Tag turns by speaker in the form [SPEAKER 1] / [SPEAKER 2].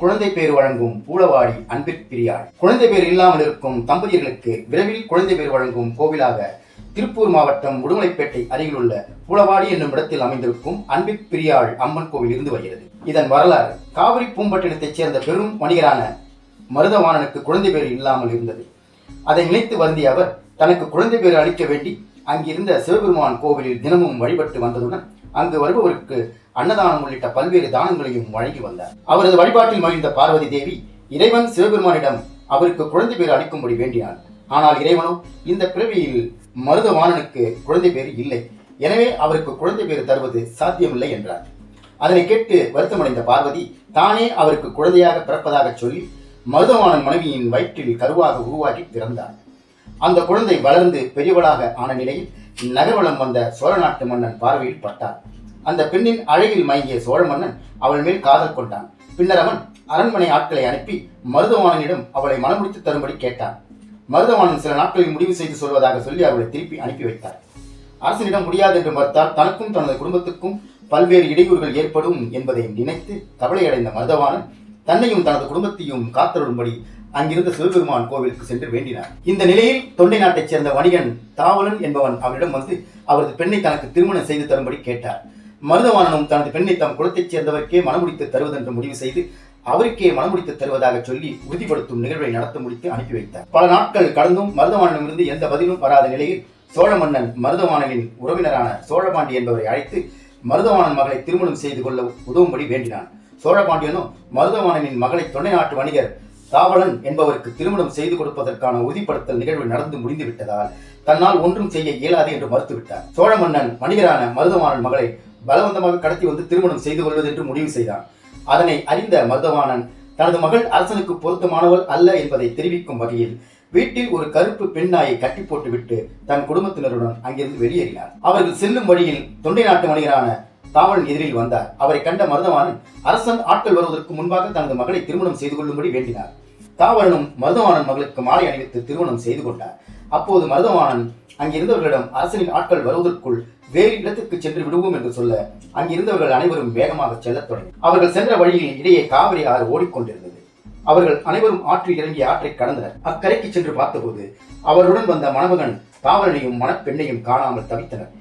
[SPEAKER 1] குழந்தை பேர் வழங்கும் பூலவாடி அன்பிற்பிரியாள் குழந்தை பேர் இல்லாமல் இருக்கும் தம்பதியர்களுக்கு விரைவில் குழந்தை பேர் வழங்கும் கோவிலாக திருப்பூர் மாவட்டம் உடுமலைப்பேட்டை அருகிலுள்ள பூலவாடி என்னும் இடத்தில் அமைந்திருக்கும் அன்பிற்பிரியாள் அம்மன் கோவில் இருந்து வருகிறது. இதன் வரலாறு காவிரி பூம்பட்டினத்தைச் சேர்ந்த பெரும் வணிகரான மருதவாணனுக்கு குழந்தை பேர் இல்லாமல் இருந்தது. அதை நினைத்து வருந்திய அவர் தனக்கு குழந்தை பேர் அளிக்க வேண்டி அங்கிருந்த சிவபெருமான் கோவிலில் தினமும் வழிபட்டு வந்ததுடன் அங்கு வருபவருக்கு அன்னதானம் உள்ளிட்ட பல்வேறு தானங்களையும் வழங்கி வந்தார். அவரது வழிபாட்டில் மகிழ்ந்த பார்வதி தேவி இறைவன் சிவபெருமானிடம் அவருக்கு குழந்தை பேர் அளிக்கும்படி வேண்டினார் ஆனால் இறைவனோ இந்த பிறவியில் மருதவாணனுக்கு குழந்தை பேர் இல்லை. எனவே அவருக்கு குழந்தை பேர் தருவது சாத்தியமில்லை என்றார். அதனை கேட்டு வருத்தமடைந்த பார்வதி தானே அவருக்கு குழந்தையாக பிறப்பதாக சொல்லி மருதவாணன் மனைவியின் வயிற்றில் கருவாக உருவாக்கி பிறந்தார் அந்த குழந்தை வளர்ந்து பெரியவளாக ஆன நிலையில் நகர்வலம் வந்த சோழ நாட்டு மன்னன் பார்வையில் பட்டார். அந்த பெண்ணின் அழகில் மயங்கிய சோழ மன்னன் அவள் மேல் காதல் கொண்டான். பின்னர் அவன் அரண்மனை ஆட்களை அனுப்பி மருதவாணனிடம் அவளை மனமுடித்து தரும்படி கேட்டான். மருதவாணன் சில நாட்களில் முடிவு செய்து சொல்வதாக சொல்லி அவளை திருப்பி அனுப்பி வைத்தார். அரசனிடம் முடியாது என்று மறுத்தால் தனக்கும் தனது குடும்பத்துக்கும் பல்வேறு இடையூறுகள் ஏற்படும் என்பதை நினைத்து கவலையடைந்த மருதவாணன் தன்னையும் தனது குடும்பத்தையும் காத்தருளும்படி அங்கிருந்த சிவபெருமான் கோவிலுக்கு சென்று வேண்டினார். இந்த நிலையில் தொண்டை நாட்டைச் சேர்ந்த வணிகன் தாவலன் என்பவன் அவரிடம் வந்து அவரது பெண்ணை தனக்கு திருமணம் செய்து தரும்படி கேட்டார். மருதவாணனும் தனது பெண்ணை தம் குலத்தைச் சேர்ந்தவருக்கே மனமுடித்து தருவதென்று முடிவு செய்து அவருக்கே மனமுடித்து தருவதாக சொல்லி உறுதிப்படுத்தும் நிகழ்வை நடத்த முடித்து அனுப்பி வைத்தார். பல நாட்கள் கடந்தும் மருதவாணனிடமிருந்து எந்த பதிலும் வராத நிலையில் சோழ மன்னன் மருதவாணனின் உறவினரான சோழபாண்டி என்பவரை அழைத்து மருதவாணன் மகளை திருமணம் செய்து கொள்ள உதவும்படி வேண்டினான். சோழபாண்டியனும் மருதவாணனின் மகளை தொண்டை நாட்டு வணிகர் தாவலன் என்பவருக்கு திருமணம் செய்து கொடுப்பதற்கான உறுதிப்படுத்தல் நிகழ்வு நடந்து முடிந்து விட்டதால் தன்னால் ஒன்றும் செய்ய இயலாது என்று மறுத்துவிட்டார். சோழ மன்னன் வணிகரான மருதவாணன் மகளை பலவந்தமாக கடத்தி வந்து திருமணம் செய்து கொள்வது என்று முடிவு செய்தான் அதனை அறிந்த மருதவாணன் தனது மகள் அரசனுக்கு பொருத்தமானவள் அல்ல என்பதை தெரிவிக்கும் வகையில் வீட்டில் ஒரு கருப்பு பெண் நாயை கட்டி போட்டுவிட்டு தன் குடும்பத்தினருடன் அங்கிருந்து வெளியேறினார். அவர்கள் செல்லும் வழியில் தொண்டை நாட்டு வணிகரான தாவலன் எதிரில் வந்தார். அவரை கண்ட மருதவாணன் அரசன் ஆட்கள் வருவதற்கு முன்பாக தனது மகளை திருமணம் செய்து கொள்ளும்படி வேண்டினார். தாவலனும் மருதவாணன் மகளுக்கு மாலை அணிவித்து திருமணம் செய்து கொண்டார். அப்போது மருதவாணன் அங்கிருந்தவர்களிடம் அரசனின் ஆட்கள் வருவதற்குள் வேறு இடத்துக்கு சென்று விடுவோம் என்று சொல்ல அங்கிருந்தவர்கள் அனைவரும் வேகமாக செல்லத் தொடங்கி அவர்கள் சென்ற வழியில் இடையே காவிரி ஆறு ஓடிக்கொண்டிருந்தது. அவர்கள் அனைவரும் ஆற்றில் இறங்கி ஆற்றை கடந்தனர். அக்கரைக்கு சென்று பார்த்தபோது அவருடன் வந்த மணமகன் தாவலனையும் மணப்பெண்ணையும் காணாமல் தவித்தனர்.